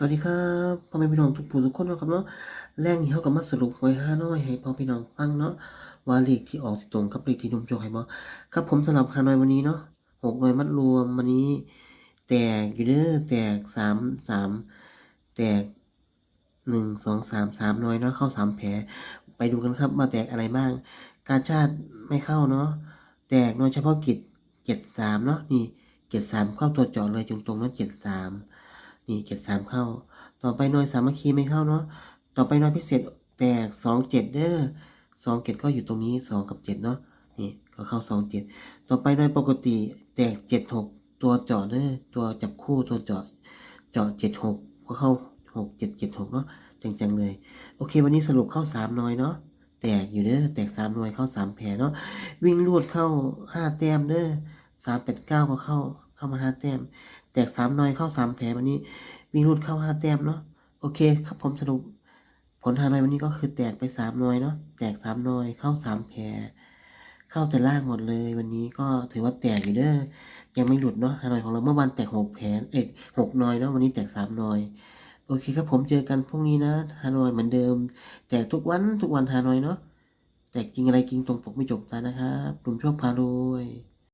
สวัสดีครับพ่อแม่พี่น้องทุกผู้ทุกคนนะครับเนาะแรงนี้เขาก็มาสรุปหวยห้าน้อยให้พ่อพี่น้องฟังเนาะว่าเลขที่ออกตรงกับเลขที่นุ่มโจกให้บ่ครับผมสำหรับฮานอยวันนี้เนาะหกหน่วยมัดรวมวันนี้ แตกอยู่เด้อแตกสามสามแตกหนึ่งสองสามสามหน่วยเนาะเข้าสามแผลไปดูกันครับว่าแตกอะไรบ้าง การชาติไม่เข้าเนาะแตกหน่วยเฉพาะกิจเจ็ดสามเนาะนี่เจ็ดสามเข้าตัวเจาะเลยตรงๆเนาะเจ็ดสาม นี่เจ็ดสามเข้า ต่อไปหน่วยสามัคคีไม่เข้าเนาะ ต่อไปหน่วยพิเศษแตกสองเจ็ดเด้อสองเจ็ดก็อยู่ตรงนี้สองกับเจ็ดเนาะ นี่ก็เข้าสองเจ็ดต่อไปหน่วยปกติแตกเจ็ดหกตัวเจาะเด้อตัวจับคู่ตัวเจาะเจาะเจ็ดหกก็เข้าหกเจ็ดเจ็ดหกเนาะจังๆเลย โอเค วันนี้สรุปเข้าสามหน่วยเนาะแตกอยู่เด้อแตกสามหน่วยเข้าสามแผลเนาะวิ่งลูดเข้าห้าแต้มเด้อสามแปดเก้าก็เข้าเข้ามาห้าแต้ม กสามหน่วยเข้าสามแผลวันนี้วิ่งรูดเข้าห้าแต้มเนาะโอเคครับผมสรุป ผลฮานอยวันนี้ก็คือแตกไปสามหน่วยเนาะแตกสามหน่วยเข้าสามแผลเข้าแต่ล่างหมดเลย วันนี้ก็ถือว่าแตกอยู่เด้อยังไม่หลุดเนาะฮานอยของเราเมื่อวานแตกหกแผลเอ็ดหกหน่วยเนาะวันนี้แตกสามหน่วยโอเคครับผมเจอกันพรุ่งนี้นะฮานอยเหมือนเดิมแตกทุกวันทุกวันฮานอยเนาะแตกจริงอะไรจริงตรงปกไม่จบตานะครับกลุ่มโชคพารวย